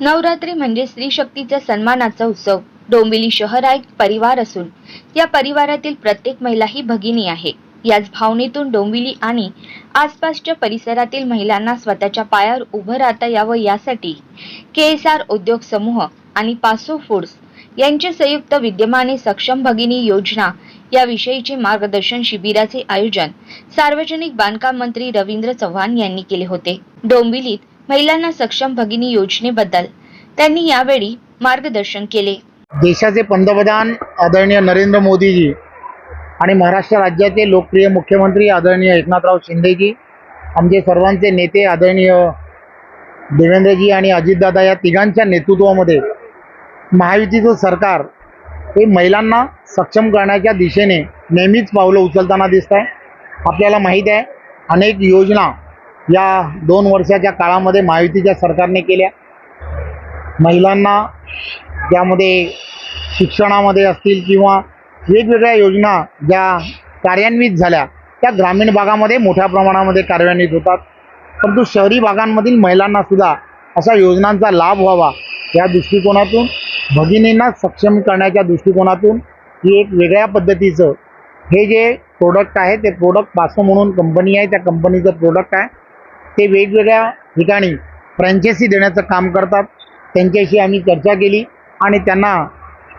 नवरात्री म्हणजे स्त्री शक्तीचा सन्मानाचा उत्सव. डोंबिवली शहर हा एक परिवार असून या परिवारातील प्रत्येक महिला ही भगिनी आहे. याच भावनेतून डोंबिवली आणि आसपासच्या परिसरातील महिलांना स्वतःच्या पायावर उभं राहता यावं यासाठी के एस आर उद्योग समूह आणि पासो फूड्स यांच्या संयुक्त विद्यमाने सक्षम भगिनी योजना याविषयीचे मार्गदर्शन शिबिराचे आयोजन सार्वजनिक बांधकाम मंत्री रवींद्र चव्हाण यांनी केले होते. डोंबिवलीत महिलांना सक्षम भगिनी योजनेबद्दल. त्यांनी यावेळी मार्गदर्शन केले. देशाचे पंतप्रधान आदरणीय नरेंद्र मोदीजी आणि महाराष्ट्र राज्याचे लोकप्रिय मुख्यमंत्री आदरणीय एकनाथराव शिंदेजी आमचे सर्वांचे नेते आदरणीय देवेंद्रजी आणि अजितदादा या तिघांच्या नेतृत्वामध्ये महायुतीचं सरकार हे महिलांना सक्षम करण्याच्या दिशेने नेहमीच पावलं उचलताना दिसत आहे आपल्याला माहीत आहे अनेक योजना या दोन वर्षाच्या काळामध्ये महायुतीच्या सरकारने केल्या महिलांना त्यामध्ये शिक्षणामध्ये असतील किंवा वेगवेगळ्या योजना ज्या कार्यान्वित झाल्या त्या ग्रामीण भागामध्ये मोठ्या प्रमाणामध्ये कार्यान्वित होतात. परंतु शहरी भागांमधील महिलांनासुद्धा अशा योजनांचा लाभ व्हावा या दृष्टिकोनातून भगिनींना सक्षम करण्याच्या दृष्टिकोनातून ही एक वेगळ्या पद्धतीचं हे जे प्रोडक्ट आहे ते प्रोडक्ट पासो म्हणून कंपनी आहे त्या कंपनीचं प्रोडक्ट आहे. ते वेगवेगळ्या ठिकाणी फ्रँचायसी देण्याचं काम करतात. त्यांच्याशी आम्ही चर्चा केली आणि त्यांना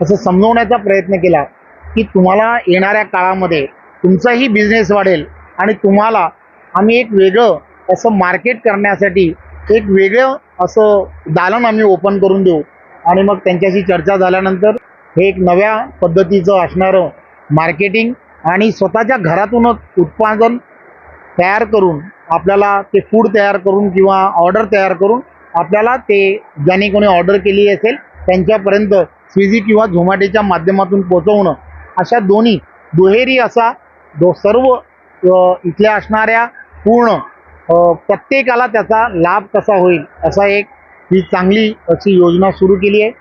असं समजवण्याचा प्रयत्न केला की तुम्हाला येणाऱ्या काळामध्ये तुमचाही बिझनेस वाढेल आणि तुम्हाला आम्ही एक वेगळं असं मार्केट करण्यासाठी एक वेगळं असं दालन आम्ही ओपन करून देऊ. आणि मग त्यांच्याशी चर्चा झाल्यानंतर हे एक नव्या पद्धतीचं असणारं मार्केटिंग आणि स्वतःच्या घरातूनच उत्पादन तयार करून आपल्याला ते फूड तयार करून किंवा ऑर्डर तयार करून आपल्याला ते ज्याने कोणी ऑर्डर केली असेल त्यांच्यापर्यंत स्विगी किंवा झोमॅटोच्या माध्यमातून पोचवणं अशा दोन्ही दुहेरी असा दो सर्व इथल्या असणाऱ्या पूर्ण प्रत्येकाला त्याचा लाभ कसा होईल असा एक ही चांगली अशी योजना सुरू केली आहे.